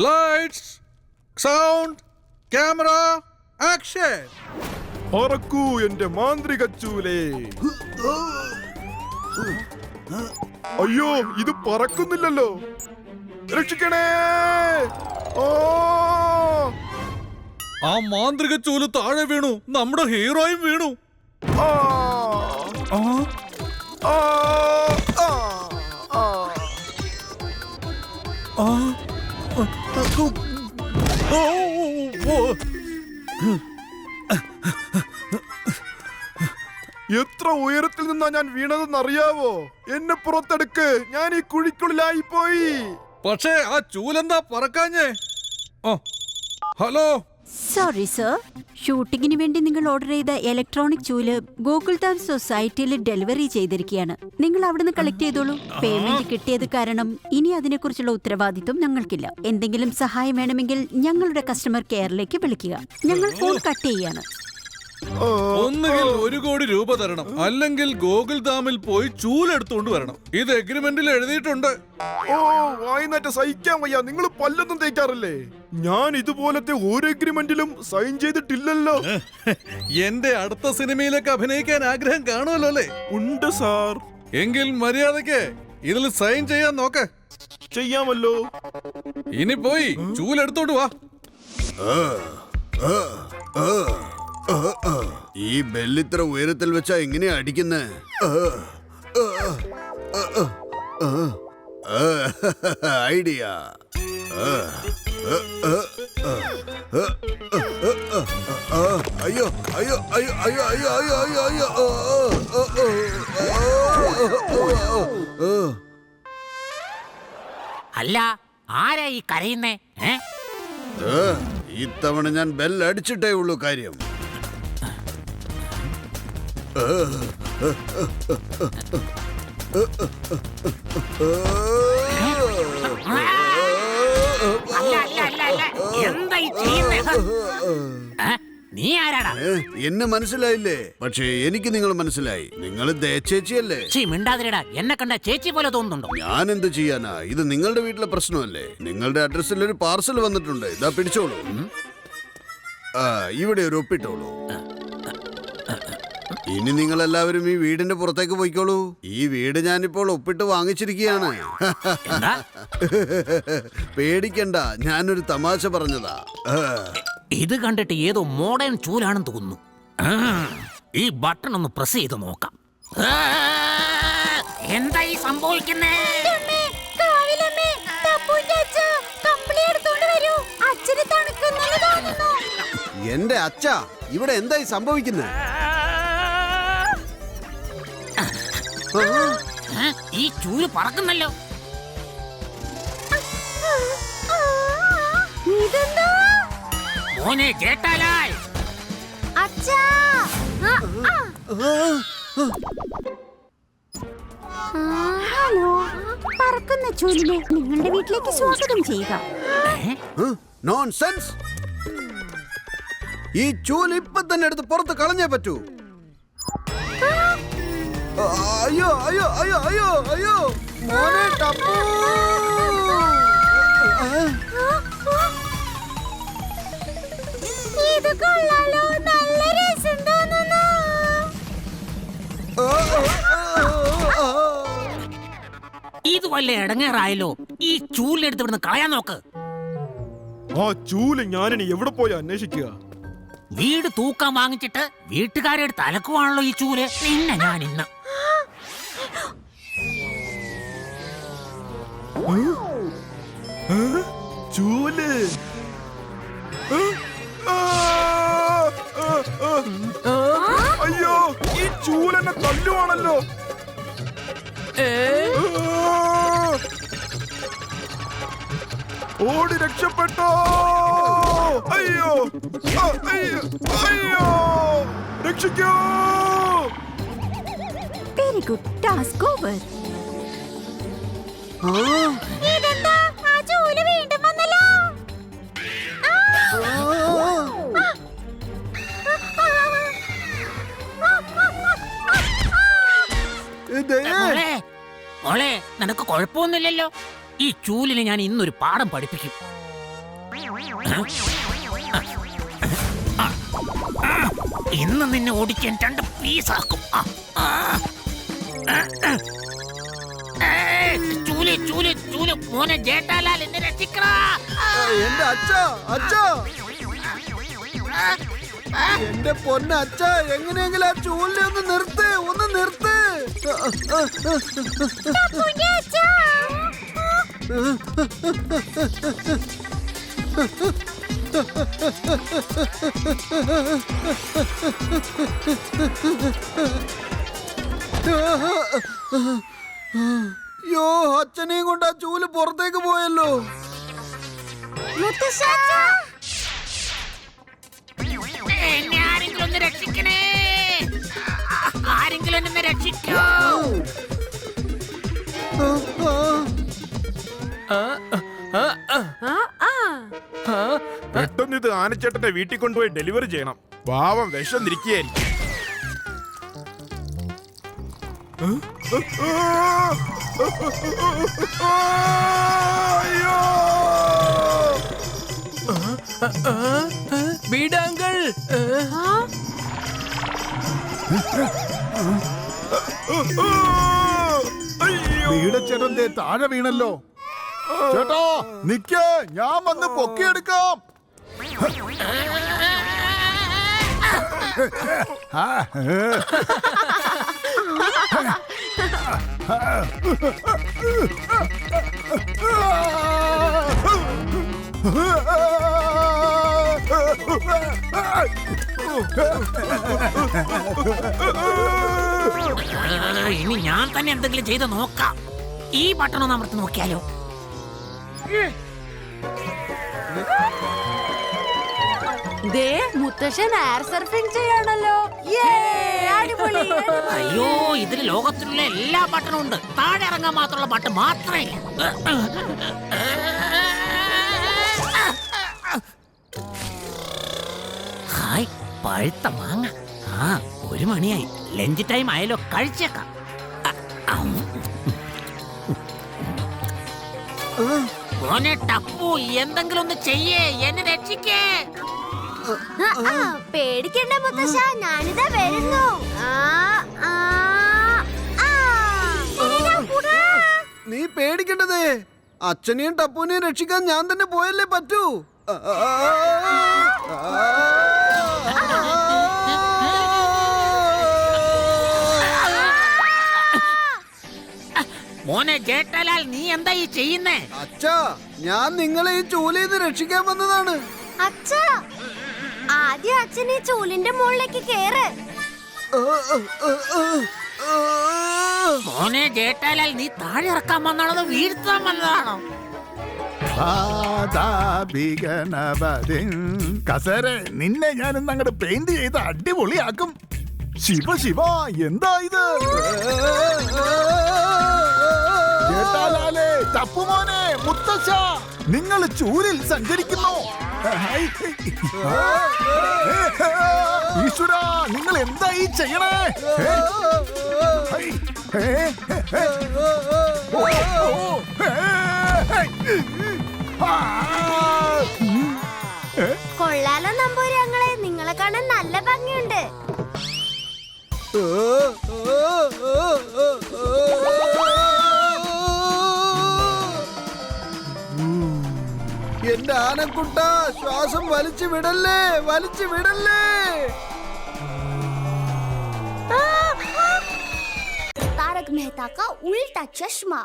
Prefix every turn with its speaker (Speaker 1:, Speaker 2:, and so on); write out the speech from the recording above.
Speaker 1: Lights sound camera action
Speaker 2: പറക്കൂ എന്റെ മാന്ത്രിക ചൂലേ. അയ്യോ ഇത് പറക്കുന്നില്ലല്ലോ. രക്ഷിക്കണേ. ഓ
Speaker 1: ആ മാന്ത്രിക ചൂൽ താഴെ വീണു. നമ്മുടെ ഹീറോയും വീണു.
Speaker 2: എത്ര ഉയരത്തിൽ നിന്നാ ഞാൻ വീണതെന്ന് അറിയാവോ എന്നെ പുറത്തെടുക്ക്. ഞാൻ ഈ കുഴിക്കുള്ളിലായി പോയി.
Speaker 1: പക്ഷേ ആ ചൂലെന്താ പറക്കാഞ്ഞേ? Oh hello?
Speaker 3: സോറി സർ ഷൂട്ടിങ്ങിന് വേണ്ടി നിങ്ങൾ ഓർഡർ ചെയ്ത ഇലക്ട്രോണിക് ചൂൽ ഗൂഗിൾ താൻ സൊസൈറ്റിയിൽ ഡെലിവറി ചെയ്തിരിക്കുകയാണ്. നിങ്ങൾ അവിടുന്ന് കളക്ട് ചെയ്തോളൂ. പേയ്മെന്റ് കിട്ടിയത് കാരണം ഇനി അതിനെക്കുറിച്ചുള്ള ഉത്തരവാദിത്വം ഞങ്ങൾക്കില്ല. എന്തെങ്കിലും സഹായം വേണമെങ്കിൽ ഞങ്ങളുടെ കസ്റ്റമർ കെയറിലേക്ക് വിളിക്കുക. ഞങ്ങൾ ഫോൺ കട്ട് ചെയ്യാണ്
Speaker 1: ഒന്നുകിൽ ഒരു കോടി രൂപ തരണം. അല്ലെങ്കിൽ ഗോകുൽ ധാമിൽ പോയി ചൂലെടുത്തുകൊണ്ട് വരണം. ഇത് എഗ്രിമെന്റിൽ എഴുതിയിട്ടുണ്ട്.
Speaker 2: ഓ വായിനാറ്റ സഹിക്കാൻ വയ്യ. നിങ്ങൾ പല്ലൊന്നും തേക്കാറില്ലേ? ഞാൻ ഇതുപോലത്തെ ഒരു അഗ്രിമെന്റിലും സൈൻ ചെയ്തിട്ടില്ലല്ലോ
Speaker 1: എന്റെ അടുത്ത സിനിമയിലേക്ക് അഭിനയിക്കാൻ ആഗ്രഹം കാണുമല്ലോ അല്ലേ
Speaker 2: ഉണ്ട് സാർ
Speaker 1: എങ്കിൽ മര്യാദയ്ക്ക് ഇതിൽ സൈൻ ചെയ്യാൻ നോക്ക്
Speaker 2: ചെയ്യാമല്ലോ
Speaker 1: ഇനി പോയി ചൂലെടുത്തോണ്ട് വാ
Speaker 4: ഈ ബെല്ലിത്ര ഉയരത്തിൽ വെച്ചാ എങ്ങനെയാ അടിക്കുന്നേ ഐഡിയ അയ്യോ അയ്യോ അയ്യോ അയ്യോ അയ്യോ അയ്യോ അയ്യോ അയ്യോ.
Speaker 5: അല്ല ആരാ ഈ കരയുന്നേ
Speaker 4: ഇത്തവണ ഞാൻ ബെൽ അടിച്ചിട്ടേ ഉള്ളൂ കാര്യം
Speaker 5: അല്ല അല്ല അല്ല അല്ല. എന്താ ഈ? നീ ആരാടാ?
Speaker 4: ഏ, എന്നെ മനസ്സിലായില്ലേ? പക്ഷേ എനിക്ക് നിങ്ങൾ മനസ്സിലായി. നിങ്ങൾ ദേച്ചേച്ചിയല്ലേ
Speaker 5: ചീ മിണ്ടാതിരടാ. എന്നെ കണ്ട ചേച്ചി പോലെ തോന്നുന്നുണ്ടോ?
Speaker 4: ഞാൻ എന്ത് ചെയ്യാനാ? ഇത് നിങ്ങളുടെ വീട്ടിലെ പ്രശ്നമല്ലേ? നിങ്ങളുടെ അഡ്രസ്സിൽ ഒരു പാർസൽ വന്നിട്ടുണ്ട്. ഇതാ പിടിച്ചോളൂ. ആ ഇവിടെ ഒരു ഒപ്പിട്ടോളൂ. ഇനി നിങ്ങൾ എല്ലാവരും ഈ വീടിന്റെ പുറത്തേക്ക് പോയിക്കോളൂ. ഈ വീട് ഞാനിപ്പോൾ ഒപ്പിട്ട് വാങ്ങിച്ചിരിക്കുകയാണ്.
Speaker 5: എന്താ
Speaker 4: പേടിക്കണ്ട ഞാനൊരു തമാശ പറഞ്ഞതാ.
Speaker 5: ഇത് കണ്ടിട്ട് ഏതോ മോഡേൺ ചൂലാണെന്ന് തോന്നുന്നു. ഈ ബട്ടൺ ഒന്ന് പ്രസ് ചെയ്ത് നോക്കാം. എന്തായി എന്താ ഈ സംഭവിക്കുന്നേ?
Speaker 4: എന്റെ അച്ഛ ഇവിടെ എന്തായി സംഭവിക്കുന്നത്
Speaker 5: ഈ ചൂര് പറക്കുന്നല്ലോ. മോനെ കേട്ടാലായി.
Speaker 3: ഹലോ. പറക്കുന്ന ചൂലിനെ നിങ്ങളുടെ വീട്ടിലേക്ക് സ്വാഗതം ചെയ്യുക.
Speaker 4: നോൺസെൻസ് ഈ ചൂൽ ഇപ്പൊ തന്നെ എടുത്ത് പുറത്ത് കളഞ്ഞേ പറ്റൂ. അയ്യോ അയ്യോ അയ്യോ അയ്യോ അയ്യോ. മോനെ ടപ്പു
Speaker 3: ഇത് കൊള്ളാലോ നല്ല രസം തോന്നുന്നു.
Speaker 5: ഇത് വല്ല ഇടങ്ങേറായല്ലോ ഈ ചൂലിനെടുത്ത് ഇവിടുന്ന് കളയാൻ നോക്ക്.
Speaker 2: ആ ചൂൽ ഞാനിനി എവിടെ പോയി അന്വേഷിക്കുക?
Speaker 5: വീട് തൂക്കാൻ വാങ്ങിച്ചിട്ട് വീട്ടുകാരെ അടുത്ത് അലക്കുവാണല്ലോ ഈ ചൂൽ. നിന്നെ ഞാൻ ഇന്ന്
Speaker 2: ചൂൽ. അയ്യോ ഈ ചൂലെന്നെ തല്ലുവാണല്ലോ. ഓടി രക്ഷപ്പെട്ടോ. അയ്യോ അയ്യോ രക്ഷിക്കോ.
Speaker 3: വെരി ഗുഡ് ടാസ്ക് ഓവർ
Speaker 4: മോളെ
Speaker 5: നിനക്ക് കുഴപ്പമൊന്നുമില്ലല്ലോ ഈ ചൂലിന് ഞാൻ ഇന്നൊരു പാഠം പഠിപ്പിക്കും ഇന്ന് നിന്നെ ഓടിക്കാൻ രണ്ട് പീസാക്കും ആ ചൂൽ ചൂൽ ചൂൽ മോനെ ജേട്ടാലാൽ എന്നെ രക്ഷിക്കടാ ആ,
Speaker 4: എന്റെ അച്ഛ അച്ഛ. എന്റെ പൊന്ന അച്ഛ എങ്ങനെയെങ്കിലും ആ ചൂലിനെ ഒന്ന് നിർത്ത് ഒന്ന് നിർത്ത് യോ അച്ഛനെയും കൊണ്ട് ആ ചൂൽ പുറത്തേക്ക് പോയല്ലോ.
Speaker 5: എന്നെ ആരെങ്കിലും ഒന്ന് രക്ഷിക്കണേ. ആരെങ്കിലും എന്നെ രക്ഷിക്കോ.
Speaker 2: പെട്ടെന്ന് ഇത് ആനച്ചേട്ടന്റെ വീട്ടിൽ കൊണ്ടുപോയി ഡെലിവറി ചെയ്യണം. പാവം വിഷം തിരിക്കുകയായിരിക്കും. അയ്യോ!
Speaker 6: വീടച്ചേട്ടൻ താഴെ വീണല്ലോ. ചേട്ടോ നിക്കേ. ഞാൻ വന്ന് പൊക്കിയെടുക്കാം. ആ,
Speaker 5: ഇനി ഞാൻ തന്നെ എന്തെങ്കിലും ചെയ്ത് നോക്കാം. ഈ ബട്ടൺ ഒന്ന് നോക്കിയാലോ.
Speaker 7: ദേ മുത്തശ്ശൻ എയർ സർഫിംഗ് ചെയ്യാണല്ലോ.
Speaker 5: അയ്യോ ഇതിൽ ലോകത്തിലുള്ള എല്ലാ ബട്ടണും ഉണ്ട്. താഴെ ഇറങ്ങാൻ മാത്രമുള്ള ബട്ടൺ മാത്രമേ. ഹായ് പഴുത്ത മാങ്ങ. ആ ഒരു മണിയായി. ലഞ്ച് ടൈം ആയാലോ കഴിച്ചേക്കാം. മോനെ ടപ്പു എന്തെങ്കിലും ഒന്ന് ചെയ്യേ. എന്നെ രക്ഷിക്കേ.
Speaker 7: പേടിക്കണ്ട മുത്തശ്ശ ഞാനിതാ വരുന്നു. ആ, ആ, ആ.
Speaker 4: നീ പേടിക്കേണ്ടതേ. അച്ഛനെയും ടപ്പുനെയും രക്ഷിക്കാൻ ഞാൻ തന്നെ പോയല്ലേ പറ്റൂ.
Speaker 5: മോനെ ജേട്ടലാൽ നീ എന്താ ഈ ചെയ്യുന്നേ?
Speaker 4: അച്ഛാ ഞാൻ നിങ്ങളെ ഈ ചൂലയിൽ രക്ഷിക്കാൻ വന്നതാണ്.
Speaker 7: അച്ഛാ ആദ്യം അച്ഛൻ ഈ ചൂലിന്റെ മുകളിലേക്ക് കേറ്.
Speaker 5: മോനെ ജേട്ടാലാൽ നീ താഴെ ഇറക്കാൻ വന്നാണോ വീഴ്ത്താൻ വന്നതാണോ.
Speaker 6: കസേര നിന്നെ ഞാൻ ഇന്ന് അങ്ങോട്ട് പെയിന്റ് ചെയ്ത് അടിപൊളിയാക്കും. ശിവ ശിവ എന്താ ഇത്? തപ്പുമോനെ മുത്തശ്ശ നിങ്ങൾ ചൂരിൽ സഞ്ചരിക്കുന്നു. ഈശ്വര നിങ്ങൾ എന്തായി ചെയ്യണേ. ഓ, ഓ.
Speaker 7: കൊള്ളാലോ നമ്പൂരി ഞങ്ങളെ നിങ്ങളെ കാണാൻ നല്ല ഭംഗിയുണ്ട്.
Speaker 4: എന്റെ దానకుంటా శ్వాసం వలిచి విడల్లే వలిచి విడల్లే.
Speaker 7: తారక్ మెహతా కా ఉల్టా చష్మా.